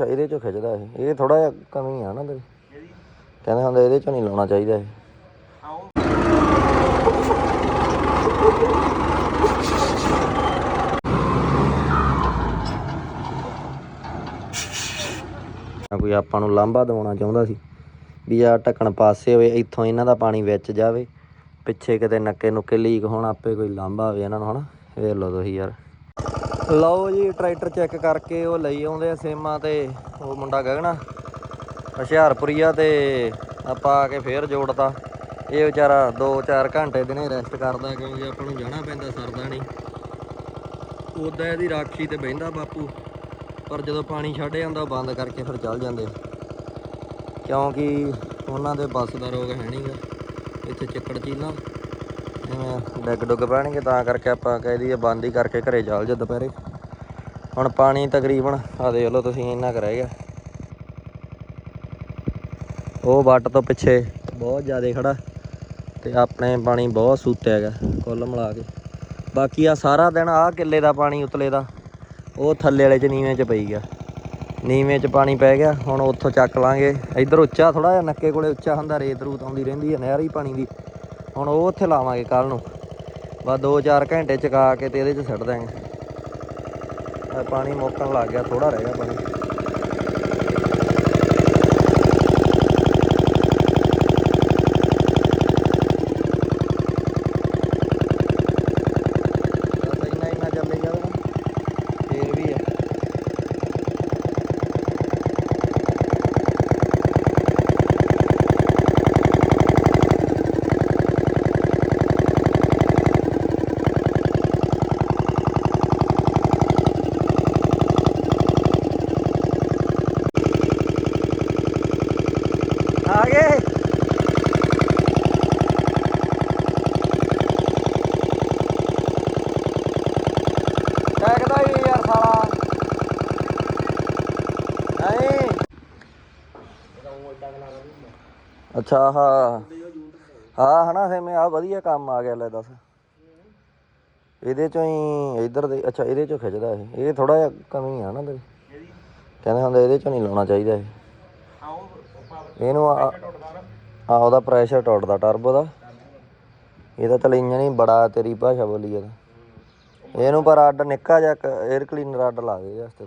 ਅੱਛਾ, ਇਹਦੇ ਚੋਂ ਖਿੱਚਦਾ ਇਹ। ਇਹ ਥੋੜਾ ਜਿਹਾ ਕਮੀ ਆ ਨਾ ਤੇਰੀ। ਕਹਿੰਦੇ ਹੁੰਦੇ ਇਹਦੇ ਚੋਂ ਨਹੀਂ ਲਾਉਣਾ ਚਾਹੀਦਾ ਇਹ। ਕੋਈ ਆਪਾਂ ਨੂੰ ਲਾਂਭਾ ਦਿਵਾਉਣਾ ਚਾਹੁੰਦਾ ਸੀ ਵੀ ਆ ਢੱਕਣ ਪਾਸੇ ਹੋਵੇ, ਇੱਥੋਂ ਇਹਨਾਂ ਦਾ ਪਾਣੀ ਵਿੱਚ ਜਾਵੇ, ਪਿੱਛੇ ਕਿਤੇ ਨੱਕੇ ਨੁੱਕੇ ਲੀਕ ਹੋਣ, ਆਪੇ ਕੋਈ ਲਾਂਭਾ ਹੋਵੇ ਇਹਨਾਂ ਨੂੰ, ਹਨਾ? ਵੇਖ ਲਓ ਤੁਸੀਂ ਯਾਰ। ਲਓ ਜੀ, ਟਰੈਕਟਰ ਚੈੱਕ ਕਰਕੇ ਉਹ ਲਈ ਆਉਂਦੇ ਆ ਸੇਮਾ ਤੇ, ਉਹ ਮੁੰਡਾ ਗਗਨਾ, ਹੁਸ਼ਿਆਰਪੁਰੀਆ ਤੇ ਆਪਾਂ ਆ ਕੇ ਫੇਰ ਜੋੜਤਾ। ਇਹ ਵਿਚਾਰਾ 2-4 ਘੰਟੇ ਦਿਨੇ ਰੈਸਟ ਕਰਦਾ ਕਿਉਂਕਿ ਆਪਾਂ ਨੂੰ ਜਾਣਾ ਪੈਂਦਾ ਸਰਦਾ ਨਹੀਂ। ਉਦਾਂ ਇਹਦੀ ਰਾਖੀ ਤੇ ਬਹਿੰਦਾ ਬਾਪੂ, ਪਰ ਜਦੋਂ ਪਾਣੀ ਛੱਡ ਜਾਂਦਾ ਬੰਦ ਕਰਕੇ ਫਿਰ ਚੱਲ ਜਾਂਦੇ ਕਿਉਂਕਿ ਉਹਨਾਂ ਦੇ ਬੱਸ ਦਾ ਰੋਗ ਹੈ ਨਹੀਂਗਾ ਇੱਥੇ ਚੱਕੜ ਚੀਲਾ। ਡੱਗ ਡੁੱਗ ਪੈਣਗੇ, ਤਾਂ ਕਰਕੇ ਆਪਾਂ ਕਹਿ ਦਈਏ ਬੰਦ ਹੀ ਕਰਕੇ ਘਰੇ ਚੱਲ ਜਾ ਦੁਪਹਿਰੇ। ਹੁਣ ਪਾਣੀ ਤਕਰੀਬਨ ਆ ਦੇਖ ਲਓ ਤੁਸੀਂ ਇੰਨਾ ਕੁ ਗਿਆ। ਉਹ ਵੱਟ ਤੋਂ ਪਿੱਛੇ ਬਹੁਤ ਜ਼ਿਆਦਾ ਖੜਾ, ਤੇ ਆਪਣੇ ਪਾਣੀ ਬਹੁਤ ਸੂਤਿਆ ਹੈਗਾ ਕੁੱਲ ਮਿਲਾ ਕੇ। ਬਾਕੀ ਆ ਸਾਰਾ ਦਿਨ ਆ ਕਿੱਲੇ ਦਾ ਪਾਣੀ ਉਤਲੇ ਦਾ, ਉਹ ਥੱਲੇ ਵਾਲੇ ਚ ਨੀਵੇਂ ਚ ਪਈ ਗਿਆ। ਨੀਵੇਂ ਚ ਪਾਣੀ ਪੈ ਗਿਆ, ਹੁਣ ਉੱਥੋਂ ਚੱਕ ਲਾਂਗੇ। ਇੱਧਰ ਉੱਚਾ ਥੋੜਾ ਜਿਹਾ, ਨੱਕੇ ਕੋਲੇ ਉੱਚਾ ਹੁੰਦਾ, ਰੇਤ ਰੂਤ ਆਉਂਦੀ ਰਹਿੰਦੀ ਹੈ ਨਹਿਰੀ ਪਾਣੀ ਦੀ। ਹੁਣ ਉਹ ਉੱਥੇ ਲਾਵਾਂਗੇ ਕੱਲ ਨੂੰ। ਬਸ 2-4 ਘੰਟੇ ਚਕਾ ਕੇ ਤੇ ਇਹਦੇ ਚ ਛੱਡ ਦਾਂਗੇ ਆਹ ਪਾਣੀ ਮੁੱਕਣ ਲੱਗ ਗਿਆ ਥੋੜਾ ਰਹਿ ਗਿਆ ਪਾਣੀ ਬਸ ਇੰਨਾ ਇੰਨਾ ਚੱਲੇ ਜਾਵੇ ਨਾ ਫੇਰ ਵੀ ਹੈ ਆ ਗਏ ਟੈਕਦਾ ਹੀ ਯਾਰ ਸਾਲਾ ਨਹੀਂ ਅੱਛਾ ਹਾਂ ਹਾਂ ਹਨਾ ਫੇ ਆ ਵਧੀਆ ਕੰਮ ਆ ਗਿਆ, ਲੈ ਦੱਸ। ਇਹਦੇ ਚੋਂ ਹੀ ਇੱਧਰ ਦੇ, ਅੱਛਾ, ਇਹਦੇ ਚੋਂ ਖਿੱਚਦਾ ਇਹ। ਇਹ ਥੋੜਾ ਜਿਹਾ ਕਮੀ ਆ ਨਾ, ਤੇਰੀ। ਕਹਿੰਦੇ ਹੁੰਦੇ ਇਹਦੇ ਚੋਂ ਨਹੀਂ ਲਾਉਣਾ ਚਾਹੀਦਾ ਇਹ। ਇਹਨੂੰ ਆ ਆ ਉਹਦਾ ਪ੍ਰੈਸ਼ਰ ਟੁੱਟਦਾ ਟਰਬੋ ਦਾ। ਇਹਦਾ ਚਲ ਇੰਜਨ ਹੀ ਬੜਾ ਤੇਰੀ ਭਾਸ਼ਾ ਬੋਲੀ ਇਹਦਾ ਇਹਨੂੰ ਪਰ ਅੱਡ ਨਿੱਕਾ ਜਿਹਾ 에ਅਰ ਕਲੀਨਰ ਅੱਡ ਲਾ ਇਹਦੇ ਵਾਸਤੇ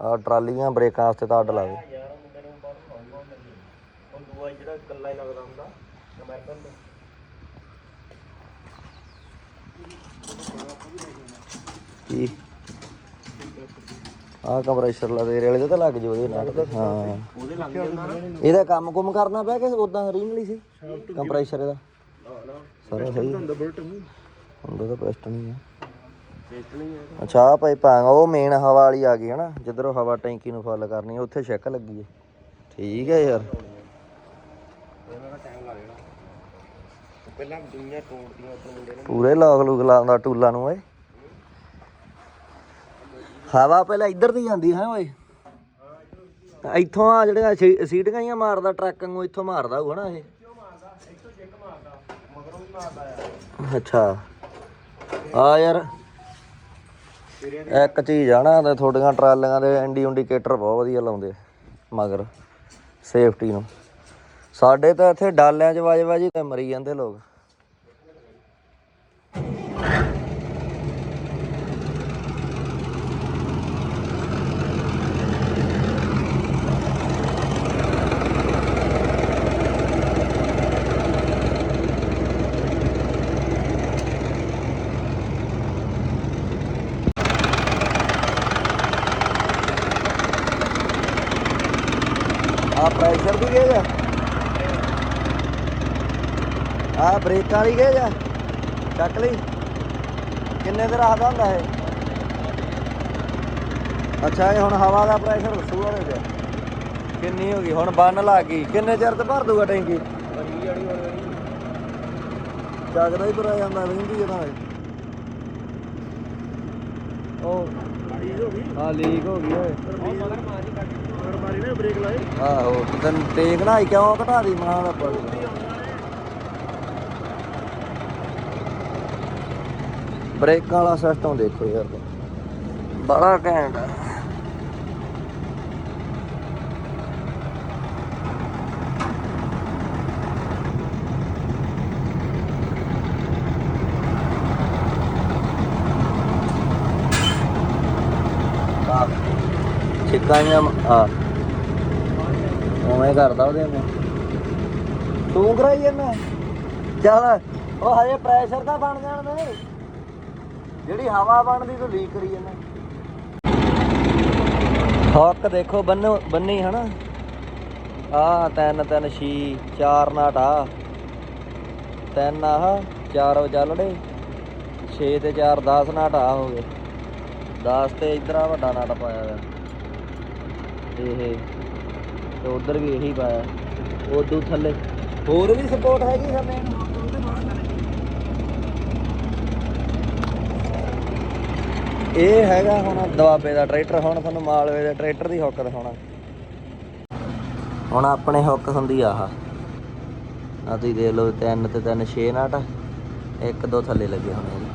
ਆ ਟਰਾਲੀਆਂ ਬ੍ਰੇਕਾਂ ਵਾਸਤੇ ਤਾਂ ਅੱਡ ਲਾ ਦੇ। ਕੀ? ਆ ਕੰਪਰੈਸ਼ਰ ਲਾ ਦੇ, ਰੇਲੇ ਤੇ ਲੱਗ ਜੂ ਉਹਦੇ ਨਾਲ। ਹਾਂ। ਇਹਦਾ ਕੰਮ ਕੁਮ ਕਰਨਾ ਪਿਆ ਕਿ ਉਦਾਂ ਰੀਨਲੀ ਸੀ? ਕੰਪਰੈਸ਼ਰ ਇਹਦਾ? ਸਾਰਾ ਸਹੀ। ਹੁੰਦਾ ਤਾਂ ਪਿਸਟਨ ਹੀ ਆ। ਅੱਛਾ ਆ ਪਾਈਪਾਂ ਉਹ ਮੇਨ ਹਵਾ ਵਾਲੀ ਆ ਗਈ ਹਨਾ, ਜਿੱਧਰੋਂ ਹਵਾ ਟੈਂਕੀ ਨੂੰ ਫੁੱਲ ਕਰਨੀ, ਉੱਥੇ ਛੱਕ ਲੱਗੀ ਹੈ ਠੀਕ ਹੈ ਯਾਰ। ਪਹਿਲਾਂ ਦੁਨੀਆ ਤੋੜਦੀਆਂ ਉੱਪਰ ਮੁੰਡੇ ਨੇ ਪੂਰੇ ਲੋਕ ਲੂਕ ਲਾਉਂਦਾ ਟੂਲਾਂ ਨੂੰ, ਓਏ। ਹਵਾ ਪਹਿਲਾਂ ਇੱਧਰ ਦੀ ਜਾਂਦੀ ਹੈ, ਓਏ। ਇੱਥੋਂ ਆ ਜਿਹੜੀਆਂ ਸੀਟੀਆਂ ਹੀ ਮਾਰਦਾ, ਟਰੱਕ ਨੂੰ ਇੱਥੋਂ ਮਾਰਦਾ ਹੋਊ ਹਨਾ ਇਹ। ਅੱਛਾ। ਆ ਯਾਰ ਇੱਕ ਚੀਜ਼ ਆ ਨਾ, ਤੇ ਤੁਹਾਡੀਆਂ ਟਰਾਲੀਆਂ ਦੇ ਇੰਡੀ ਇੰਡੀਕੇਟਰ ਬਹੁਤ ਵਧੀਆ ਲਾਉਂਦੇ ਮਗਰ ਸੇਫਟੀ ਨੂੰ। ਸਾਡੇ ਤਾਂ ਇੱਥੇ ਡਾਲਿਆਂ 'ਚ ਵਾਜ ਵਾਜੀ ਤੇ ਮਰੀ ਜਾਂਦੇ ਲੋਕ। ਆ ਪ੍ਰੈਸ਼ਰ ਦੀ ਆ ਆ ਵਾਲੀ ਗੇਜ ਆ। ਚੱਕ ਲਈ। ਕਿੰਨੇ ਦੇ ਰੱਖਦਾ ਹੁੰਦਾ ਇਹ? ਅੱਛਾ, ਇਹ ਹੁਣ ਹਵਾ ਦਾ ਪ੍ਰੈਸ਼ਰ ਦੱਸੂਗਾ ਉਹਦੇ ਚ ਕਿੰਨੀ ਹੋ ਗਈ? ਹੁਣ ਬੰਨ ਲੱਗ ਗਈ। ਕਿੰਨੇ ਚਿਰ ਤੇ ਭਰ ਦੂਗਾ ਟੈਂਕੀ? ਜਗਦਾ ਹੀ ਭਰਿਆ ਜਾਂਦਾ ਰਹਿੰਦੀ ਜਦਾਂ ਉਹ ਹਾਂ ਲੀਕ ਹੋ ਗਈ, ਓਏ। ਮਗਰ ਮਾਰੀ ਕੱਟ ਬ੍ਰੇਕ ਲਾਏ ਆਹੋ ਤੈਨੂੰ ਟੇਕ ਨਾ ਕਿਉਂ ਘਟਾ ਦੀ ਮਾਂ ਦਾ ਪਰ ਬ੍ਰੇਕਾਂ ਵਾਲਾ ਸਿਸਟਮ ਦੇਖੋ ਯਾਰ। ਬੜਾ ਘੈਂਟ ਆ। ਹੁੱਕਾਂ ਜਾਂ ਆ ਉਵੇਂ ਕਰਦਾ ਉਹਦੇ ਨੇ ਤੂੰ ਕਰਾਈ ਜਾਂਦਾ ਚੱਲ, ਉਹ ਹਜੇ ਪ੍ਰੈਸ਼ਰ ਤਾਂ ਬਣ ਜਾਣ ਦੇ। ਜਿਹੜੀ ਹਵਾ ਬਣਦੀ ਤੂੰ ਲੀਕ ਕਰੀ ਜਾਂਦਾ। ਹੁੱਕ ਦੇਖੋ ਬੰਨੋ, ਬੰਨੀ ਹਨਾ। ਆ ਤਿੰਨ ਤਿੰਨ, ਛੀ, ਚਾਰ ਨਾਟ ਆ। ਤਿੰਨ ਆਹ, ਚਾਰ ਉਹ ਚੱਲੜੇ 6 ਤੇ 4 10 ਨਾਟ ਆ ਹੋ ਗਏ। 10 ਤੇ ਇਧਰ ਆ ਵੱਡਾ ਨਾਟ ਪਾਇਆ ਹੋਇਆ। ਇਹ ਤੇ ਉਧਰ ਵੀ ਇਹੀ ਪਾਇਆ। ਉਦੋਂ ਥੱਲੇ। ਹੋਰ ਵੀ ਸਪੋਰਟ ਹੈਗੀ ਸਾਡੇ ਇਹ ਹੈਗਾ ਹੁਣ ਦੁਆਬੇ ਦਾ ਟਰੈਕਟਰ। ਹੁਣ ਤੁਹਾਨੂੰ ਮਾਲਵੇ ਦੇ ਟਰੈਕਟਰ ਦੀ ਹੁੱਕ ਦਿਖਾਉਣਾ। ਹੁਣ ਆਪਣੇ ਹੁੱਕ ਹੁੰਦੀ ਆਹ। ਆ ਤੁਸੀਂ ਦੇਖ ਲਓ, ਤਿੰਨ ਤੇ ਤਿੰਨ 6 ਨਾਟ। ਇੱਕ ਦੋ ਥੱਲੇ ਲੱਗੇ ਹੋਣੇ ਜੀ।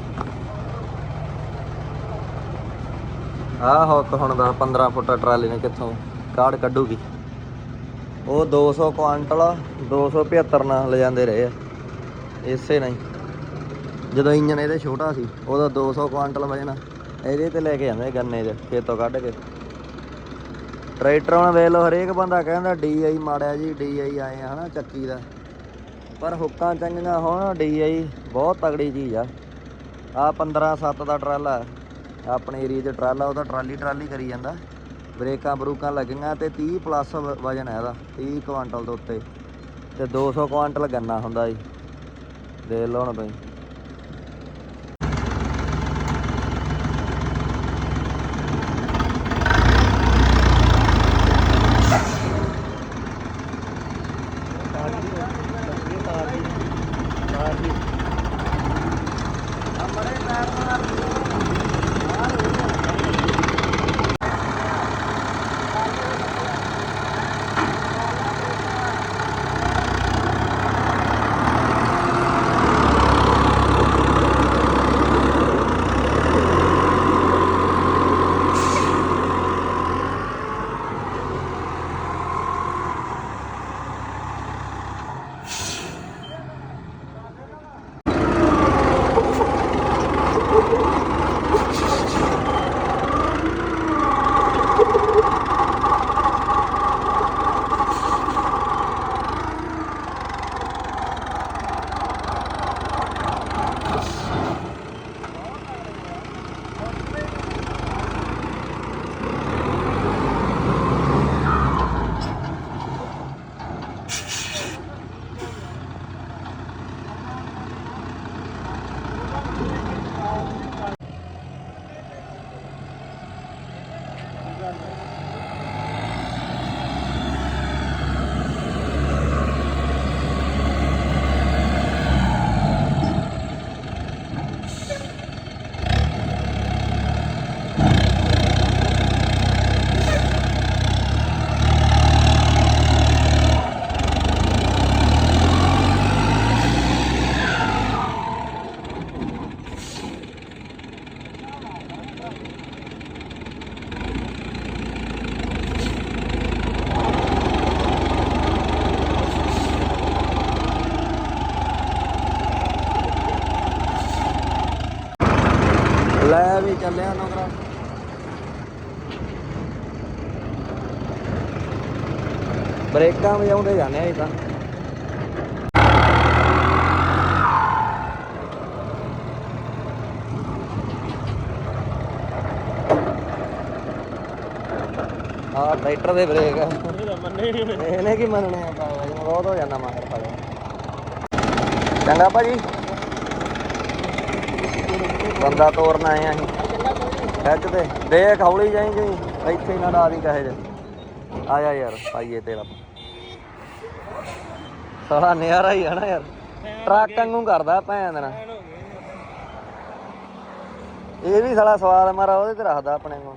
ਆਹ ਹੁੱਕ ਹੁਣ ਦਾ 15 ਫੁੱਟ ਟਰਾਲੀ ਨੇ ਕਿੱਥੋਂ ਕਾੜ ਕੱਢੂਗੀ। ਉਹ 200 ਕੁਆਂਟਲ 275 ਨਾਲ ਲੈ ਰਹੇ ਆ। ਇਸੇ ਨਹੀਂ ਜਦੋਂ ਇੰਜਨ ਇਹਦੇ ਛੋਟਾ ਸੀ, ਉਹਦਾ 200 ਕੁਆਂਟਲ ਵਜਣਾ ਇਹਦੇ ਤੇ ਲੈ ਕੇ ਜਾਂਦੇ ਗੰਨੇ 'ਚ ਖੇਤੋਂ ਕੱਢ ਕੇ। ਟਰੈਕਟਰ ਹੁਣ ਵੇਖ ਲਓ, ਹਰੇਕ ਬੰਦਾ ਕਹਿੰਦਾ ਡੀਆਈ ਮਾੜਿਆ ਜੀ, ਡੀਆਈ ਆਏ ਆ ਹਨਾ ਚੱਕੀ ਦਾ। ਪਰ ਹੁੱਕਾਂ ਚੰਗੀਆਂ ਹੋਣ, ਡੀਆਈ ਬਹੁਤ ਤਗੜੀ ਚੀਜ਼ ਆ। ਆ 15 7 ਦਾ ਟਰਾਲਾ, ਆਪਣੇ ਏਰੀਆ 'ਚ ਟਰਾਲਾ ਉਹਦਾ ਟਰਾਲੀ ਟਰਾਲੀ ਕਰੀ ਜਾਂਦਾ। ਬ੍ਰੇਕਾਂ ਬਰੂਕਾਂ ਲੱਗੀਆਂ ਤੇ 30 ਪਲੱਸ ਵਜਨ ਹੈ ਇਹਦਾ 30 ਕੁਆਂਟਲ ਦੇ ਉੱਤੇ ਤੇ 200 ਕੁਆਂਟਲ ਗੰਨਾ ਹੁੰਦਾ ਜੀ। ਦੇਖ ਲਓ ਹੁਣ ਤੁਸੀਂ ਬ੍ਰੇਕਾਂ ਵਜਾਉਂਦੇ ਜਾਂਦੇ ਆ ਇਹ ਤਾਂ। ਆ ਟਰੈਕਟਰ ਦੇ ਬ੍ਰੇਕ ਇਹਨੇ ਕੀ ਮੰਨਣੇ ਆ ਭਾਈ ਬਹੁਤ ਹੋ ਜਾਂਦਾ ਮਾਰ ਪਾ ਚੰਗਾ ਭਾਜੀ। ਬੰਦਾ ਤੋਰਨ ਆਏ ਆ ਅਸੀਂ। ਖਿੱਚ ਤੇ। ਦੇਖ ਹੌਲੀ ਜਾਈ ਜੀ ਇੱਥੇ ਹੀ ਨਾ ਡਾ ਦੀ ਕਹੇ ਜੇ ਆ ਜਾ ਯਾਰ, ਪਾਈਏ ਤੇਰਾ। ਸਾਲਾ ਨਿਆਰਾ ਹੀ ਆ ਨਾ ਯਾਰ। ਟਰੱਕ ਵਾਂਗੂ ਕਰਦਾ ਭੈਣ ਦਾ ਇਹ ਵੀ ਸਾਲਾ ਸਵਾਦ ਮਾਰਾ ਉਹਦੇ ਤੇ ਰੱਖਦਾ ਆਪਣੇ ਨੂੰ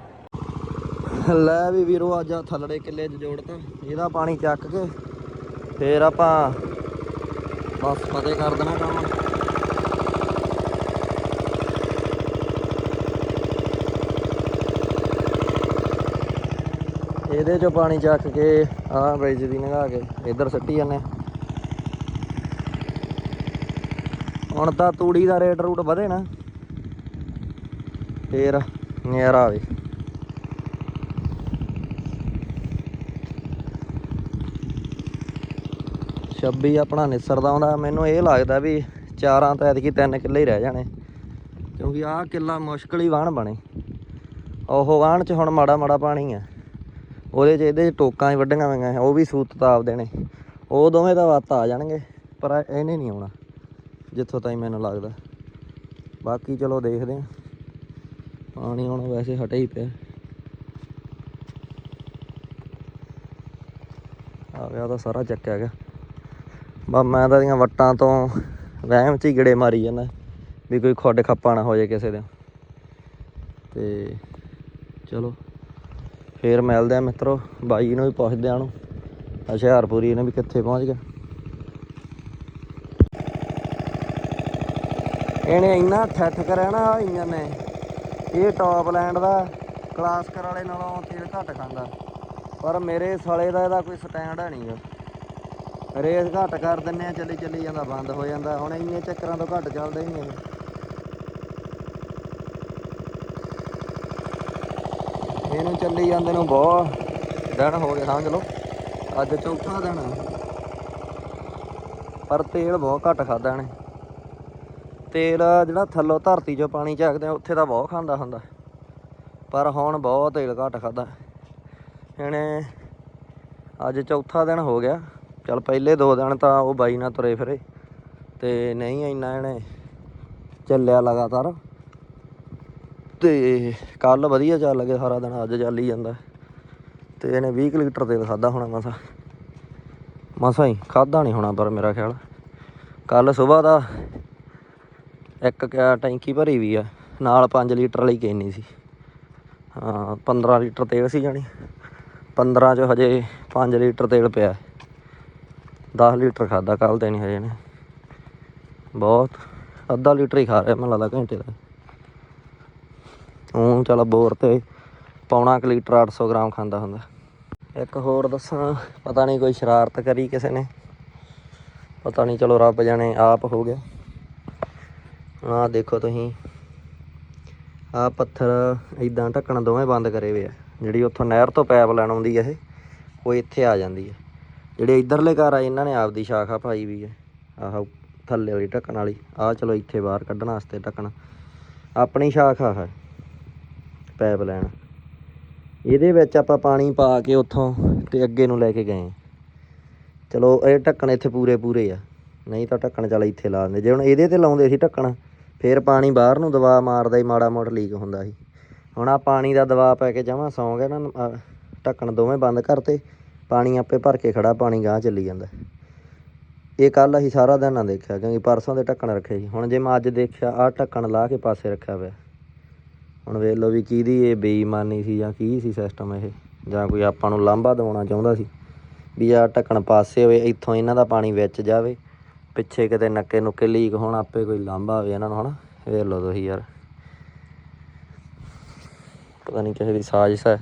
ਲੈ ਵੀ ਵੀਰੋ ਅੱਜ ਆ ਥੱਲੜੇ ਕਿੱਲੇ 'ਚ ਜੋੜਤਾ ਇਹਦਾ ਪਾਣੀ ਚੱਕ ਕੇ ਫੇਰ ਆਪਾਂ ਬਸ ਫਤਿਹ ਕਰ ਦੇਣਾ ਕੰਮ। ਇਹਦੇ 'ਚੋਂ ਪਾਣੀ ਚੱਕ ਕੇ ਆਹ ਬ੍ਰਿਜ ਦੀ ਲੰਘਾ ਕੇ ਇੱਧਰ ਸੱਟੀ ਜਾਂਦੇ ਹੁਣ ਤਾਂ ਤੂੜੀ ਦਾ ਰੇਟ ਰੂਟ ਵਧੇ ਨਾ। ਫੇਰ ਨਿਆਰਾ ਆਵੇ ਛੱਬੀ ਆਪਣਾ ਨਿਸਰ ਦਾ ਆਉਂਦਾ। ਮੈਨੂੰ ਇਹ ਲੱਗਦਾ ਵੀ ਚਾਰਾਂ ਤਾਂ ਐਤਕੀ ਤਿੰਨ ਕਿੱਲੇ ਹੀ ਰਹਿ ਜਾਣੇ। ਕਿਉਂਕਿ ਆਹ ਕਿੱਲਾ ਮੁਸ਼ਕਲ ਹੀ ਵਾਣ ਬਣੇ। ਉਹ ਵਾਣ 'ਚ ਹੁਣ ਮਾੜਾ ਮਾੜਾ ਪਾਣੀ ਆ। ਉਹਦੇ 'ਚ ਇਹਦੇ 'ਚ ਟੋਕਾਂ ਹੀ ਵੱਢੀਆਂ ਹੋਈਆਂ। ਉਹ ਵੀ ਸੂਤ ਤਾਪ ਦੇਣੇ। ਉਹ ਦੋਵੇਂ ਤਾਂ ਵੱਤ ਆ ਜਾਣਗੇ, ਪਰ ਇਹਨੇ ਨਹੀਂ ਆਉਣਾ। ਜਿੱਥੋਂ ਤਾਈਂ ਮੈਨੂੰ ਲੱਗਦਾ। ਬਾਕੀ ਚਲੋ ਦੇਖਦੇ ਹਾਂ। ਪਾਣੀ ਹੁਣ ਵੈਸੇ ਹਟੇ ਹੀ ਪਿਆ। ਆ ਗਿਆ ਤਾਂ ਸਾਰਾ ਚੱਕਿਆ ਗਿਆ। ਬਾ ਮੈਂ ਤਾਂ ਦੀਆਂ ਵੱਟਾਂ ਤੋਂ ਵਹਿਮ ਚ ਹੀ ਗੜੇ ਮਾਰੀ ਜਾਂਦਾ। ਵੀ ਕੋਈ ਖੁੱਡ ਖੱਪਾ ਨਾ ਹੋ ਜਾਏ ਕਿਸੇ ਦੇ ਤੇ ਚਲੋ, ਫੇਰ ਮਿਲਦੇ ਆ ਮਿੱਤਰੋ। ਬਾਈ ਨੂੰ ਵੀ ਪੁੱਛਦੇ ਆ ਨੂੰ ਹੁਸ਼ਿਆਰਪੁਰੀ ਇਹਨੇ ਵੀ ਕਿੱਥੇ ਪਹੁੰਚ ਗਿਆ। ਇਹਨੇ ਇੰਨਾ ਠੱਠ ਕਰਿਆ ਨਾ ਆਹ ਇੰਜਨ ਨੇ। ਇਹ ਟੌਪ ਲੈਂਡ ਦਾ ਕਲਾਸਕਰ ਵਾਲੇ ਨਾਲੋਂ ਤੇਲ ਘੱਟ ਖਾਂਦਾ। ਪਰ ਮੇਰੇ ਸਾਲੇ ਦਾ ਇਹਦਾ ਕੋਈ ਸਟੈਂਡ ਹੈ ਨਹੀਂ ਰੇਸ ਘੱਟ ਕਰ ਦਿੰਨੇ ਆ, ਚੱਲੀ ਚੱਲੀ ਜਾਂਦਾ, ਬੰਦ ਹੋ ਜਾਂਦਾ। ਹੁਣ ਇੰਨੇ ਚੱਕਰਾਂ ਤੋਂ ਘੱਟ ਚੱਲਦਾ ਹੀ ਨਹੀਂ। ਇਹ ਇਹਨੂੰ ਚੱਲੀ ਜਾਂਦੇ ਨੂੰ ਬਹੁਤ ਦਿਨ ਹੋ ਗਏ ਸਮਝ ਲਓ। ਅੱਜ ਚੌਥਾ ਦਿਨ ਪਰ ਤੇਲ ਬਹੁਤ ਘੱਟ ਖਾਦਾ ਇਹਨੇ। ਤੇਲ ਜਿਹੜਾ ਥੱਲੋਂ ਧਰਤੀ 'ਚੋਂ ਪਾਣੀ ਚੱਕਦੇ ਆ, ਉੱਥੇ ਤਾਂ ਬਹੁਤ ਖਾਂਦਾ ਹੁੰਦਾ। ਪਰ ਹੁਣ ਬਹੁਤ ਤੇਲ ਘੱਟ ਖਾਦਾ ਇਹਨੇ ਅੱਜ ਚੌਥਾ ਦਿਨ ਹੋ ਗਿਆ। ਚਲ ਪਹਿਲੇ ਦੋ ਦਿਨ ਤਾਂ ਉਹ ਬਾਈ ਨਾਲ ਤੁਰੇ ਫਿਰੇ। ਤੇ ਨਹੀਂ ਇੰਨਾ ਇਹਨੇ ਚੱਲਿਆ ਲਗਾਤਾਰ। ਤੇ ਕੱਲ ਵਧੀਆ ਚੱਲ ਗਿਆ ਸਾਰਾ ਦਿਨ, ਅੱਜ ਚੱਲ ਹੀ ਜਾਂਦਾ। ਤੇ ਇਹਨੇ 20 ਕੁ ਲੀਟਰ ਤੇਲ ਖਾਦਾ ਹੋਣਾ ਮਸਾ। ਮਸਾ ਹੀ ਖਾਦਾ ਨਹੀਂ ਹੋਣਾ ਪਰ ਮੇਰਾ ਖਿਆਲ। ਕੱਲ ਸਵੇਰ ਦਾ ਇੱਕ ਕਿਆ ਟੈਂਕੀ ਭਰੀ ਵੀ ਆ। ਨਾਲ 5 ਲੀਟਰ ਵਾਲੀ ਕੈਨੀ ਸੀ। ਹਾਂ 15 ਲੀਟਰ ਤੇਲ ਸੀ ਜਾਣੀ। 15 ਚ ਹਜੇ 5 ਲੀਟਰ ਤੇਲ ਪਿਆ। 10 ਲੀਟਰ ਖਾਦਾ ਕੱਲ ਤੇ ਹਜੇ ਨੇ ਬਹੁਤ, ਅੱਧਾ ਲੀਟਰ ਹੀ ਖਾ ਰਿਹਾ ਮੈਨੂੰ ਲੱਗਦਾ ਘੰਟੇ ਦਾ। ਉਹ ਚੱਲ ਬੋਰ ਤੇ ਪੌਣਾ ਕੁ ਲੀਟਰ 800 ਗ੍ਰਾਮ ਖਾਂਦਾ ਹੁੰਦਾ। ਇੱਕ ਹੋਰ ਦੱਸਾਂ, ਪਤਾ ਨਹੀਂ ਕੋਈ ਸ਼ਰਾਰਤ ਕਰੀ ਕਿਸੇ ਨੇ। ਪਤਾ ਨਹੀਂ ਚਲੋ ਰੱਬ ਜਾਣੇ, ਆਪ ਹੋ ਗਿਆ। ਆਹ ਦੇਖੋ ਤੁਸੀਂ। ਆਹ ਪੱਥਰ ਇਦਾਂ ਢੱਕਣ ਦੋਵੇਂ ਬੰਦ ਕਰੇ ਹੋਏ ਆ। ਜਿਹੜੀ ਉੱਥੋਂ ਨਹਿਰ ਤੋਂ ਪੈਪ ਲੈਣ ਆਉਂਦੀ ਆ ਇਹ, ਉਹ ਇੱਥੇ ਆ ਜਾਂਦੀ ਹੈ ਜਿਹੜੇ ਇਧਰਲੇ ਘਰ ਆ, ਇਹਨਾਂ ਨੇ ਆਪਦੀ ਸ਼ਾਖਾ ਪਾਈ ਵੀ ਹੈ ਆਹ ਥੱਲੇ ਵਾਲੀ ਢੱਕਣ ਵਾਲੀ। ਆਹ ਚਲੋ ਇੱਥੇ ਬਾਹਰ ਕੱਢਣ ਵਾਸਤੇ ਢੱਕਣ। ਆਪਣੀ ਸ਼ਾਖਾ ਹੈ ਪੈਪ ਲੈਣ। ਇਹਦੇ ਵਿੱਚ ਆਪਾਂ ਪਾਣੀ ਪਾ ਕੇ ਉੱਥੋਂ ਤੇ ਅੱਗੇ ਨੂੰ ਲੈ ਕੇ ਗਏ। ਚਲੋ ਇਹ ਢੱਕਣ ਇੱਥੇ ਪੂਰੇ ਪੂਰੇ ਆ। ਨਹੀਂ ਤਾਂ ਢੱਕਣ ਚੱਲ ਇੱਥੇ ਲਾ ਦਿੰਦੇ। ਜੇ ਹੁਣ ਇਹਦੇ ਤੇ ਲਾਉਂਦੇ ਸੀ ਢੱਕਣ ਫਿਰ ਪਾਣੀ ਬਾਹਰ ਨੂੰ ਦਬਾਅ ਮਾਰਦਾ ਹੀ ਮਾੜਾ ਮੋੜ ਲੀਕ ਹੁੰਦਾ ਸੀ। ਹੁਣ ਆ ਪਾਣੀ ਦਾ ਦਬਾਅ ਪੈ ਕੇ ਜਮਾਂ ਸੌਂ ਗਿਆ ਨਾ, ਆਹ ਢੱਕਣ ਦੋਵੇਂ ਬੰਦ ਕਰਤੇ, ਪਾਣੀ ਆਪੇ ਭਰ ਕੇ ਖੜਾ, ਪਾਣੀ ਗਾਂ ਚੱਲੀ ਜਾਂਦਾ। ਇਹ ਕੱਲ ਅਸੀਂ ਸਾਰਾ ਦਿਨ ਨਾ ਦੇਖਿਆ, ਕਿਉਂਕਿ ਪਰਸੋਂ ਦੇ ਢੱਕਣ ਰੱਖੇ ਸੀ। ਹੁਣ ਜੇ ਮੈਂ ਅੱਜ ਦੇਖਿਆ, ਆਹ ਢੱਕਣ ਲਾ ਕੇ ਪਾਸੇ ਰੱਖਿਆ ਪਿਆ। ਹੁਣ ਵੇਖ ਲਓ ਵੀ ਕਿਹਦੀ ਇਹ ਬੇਈਮਾਨੀ ਸੀ ਜਾਂ ਕੀ ਸੀ ਸਿਸਟਮ ਇਹ, ਜਾਂ ਕੋਈ ਆਪਾਂ ਨੂੰ ਲਾਂਭਾ ਦਿਵਾਉਣਾ ਚਾਹੁੰਦਾ ਸੀ, ਵੀ ਆਹ ਢੱਕਣ ਪਾਸੇ ਹੋਵੇ ਇੱਥੋਂ ਇਹਨਾਂ ਦਾ ਪਾਣੀ ਵਿੱਚ ਜਾਵੇ। ਪਿੱਛੇ ਕਿਤੇ ਨੱਕੇ ਨੁੱਕੇ ਲੀਕ ਹੋਣ, ਆਪੇ ਕੋਈ ਲਾਂਭਾ ਹੋਵੇ ਇਹਨਾਂ ਨੂੰ, ਹਨਾ? ਵੇਖ ਲਓ ਤੁਸੀਂ ਯਾਰ। ਪਤਾ ਨਹੀਂ ਕਿਸੇ ਦੀ ਸਾਜ਼ਿਸ਼ ਹੈ।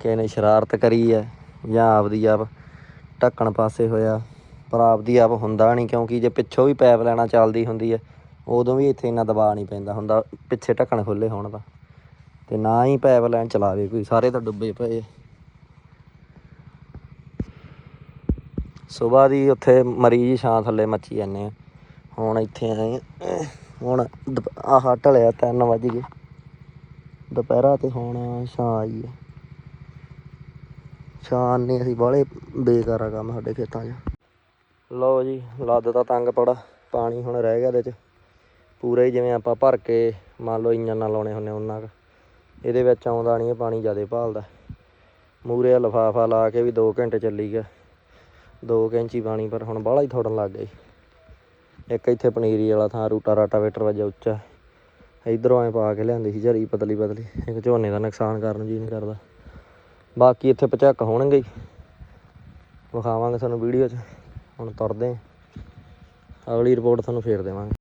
ਕਿਸੇ ਨੇ ਸ਼ਰਾਰਤ ਕਰੀ ਹੈ ਜਾਂ ਆਪਦੀ ਆਪ ਢੱਕਣ ਪਾਸੇ ਹੋਇਆ। ਪਰ ਆਪਦੀ ਆਪ ਹੁੰਦਾ ਨਹੀਂ ਕਿਉਂਕਿ ਜੇ ਪਿੱਛੋਂ ਵੀ ਪੈਪ ਲੈਣਾ ਚੱਲਦੀ ਹੁੰਦੀ ਹੈ, ਉਦੋਂ ਵੀ ਇੱਥੇ ਇੰਨਾ ਦਬਾਅ ਨਹੀਂ ਪੈਂਦਾ ਹੁੰਦਾ, ਪਿੱਛੇ ਢੱਕਣ ਖੁੱਲੇ ਹੋਣ ਦਾ ਤੇ ਨਾ ਹੀ ਪੈਪ ਲੈਣ ਚਲਾਵੇ ਕੋਈ, ਸਾਰੇ ਤਾਂ ਡੁੱਬੇ ਪਏ ਆ ਸਵੇਰ ਦੀ ਉੱਥੇ ਮਰੀ ਜੀ ਛਾਂ ਥੱਲੇ ਮੱਚੀ ਜਾਂਦੇ ਆ। ਹੁਣ ਇੱਥੇ ਆਏ ਹੁਣ ਦੁਪ- ਆਹ ਢਲਿਆ 3 ਵਜ ਗਏ। ਦੁਪਹਿਰਾ ਤੇ ਹੁਣ ਛਾਂ ਆਈ ਹੈ ਛਾਂ ਨੇ ਅਸੀਂ ਬਾਹਲੇ ਬੇਕਾਰ ਆ ਕੰਮ ਸਾਡੇ ਖੇਤਾਂ 'ਚ। ਲਓ ਜੀ, ਲੱਦ ਤਾਂ ਤੰਗ ਪੜਾ। ਪਾਣੀ ਹੁਣ ਰਹਿ ਗਿਆ ਇਹਦੇ 'ਚ। ਪੂਰਾ ਹੀ ਜਿਵੇਂ ਆਪਾਂ ਭਰ ਕੇ ਮੰਨ ਲਓ ਇੰਜਨ ਨਾਲ ਲਾਉਣੇ ਹੁੰਦੇ ਉਹਨਾਂ ਕੁ। ਇਹਦੇ ਵਿੱਚ ਆਉਂਦਾ ਨਹੀਂ ਇਹ ਪਾਣੀ ਜ਼ਿਆਦਾ ਭਾਲਦਾ। ਮੂਰੇ ਲਫਾਫਾ ਲਾ ਕੇ ਵੀ 2 ਘੰਟੇ ਚੱਲੀ ਗਿਆ। 2 ਕੈਂਚੀ ਪਾਣੀ, ਪਰ ਹੁਣ ਬਾਹਲਾ ਹੀ ਥੋੜਨ ਲੱਗ ਗਈ ਇੱਕ ਇੱਥੇ ਪਨੀਰੀ ਵਾਲਾ ਥਾਂ, ਰੂਟਾ ਰਾਟਾ ਵੇਟਰ ਵਜਾ ਉੱਚਾ। ਇਧਰੋਂ ਐ ਪਾ ਕੇ ਲਿਆਂਦੀ ਸੀ ਜਰੀ ਪਤਲੀ ਪਤਲੀ। ਇੱਕ ਝੋਨੇ ਦਾ ਨੁਕਸਾਨ ਕਰਨ ਜੀ ਨਹੀਂ ਕਰਦਾ। ਬਾਕੀ ਇੱਥੇ ਪਚੱਕ ਹੋਣਗੇ ਹੀ। ਵਿਖਾਵਾਂਗੇ ਤੁਹਾਨੂੰ ਵੀਡੀਓ 'ਚ। ਹੁਣ ਤੁਰਦੇ ਹਾਂ। ਅਗਲੀ ਰਿਪੋਰਟ ਤੁਹਾਨੂੰ ਫੇਰ ਦੇਵਾਂਗੇ।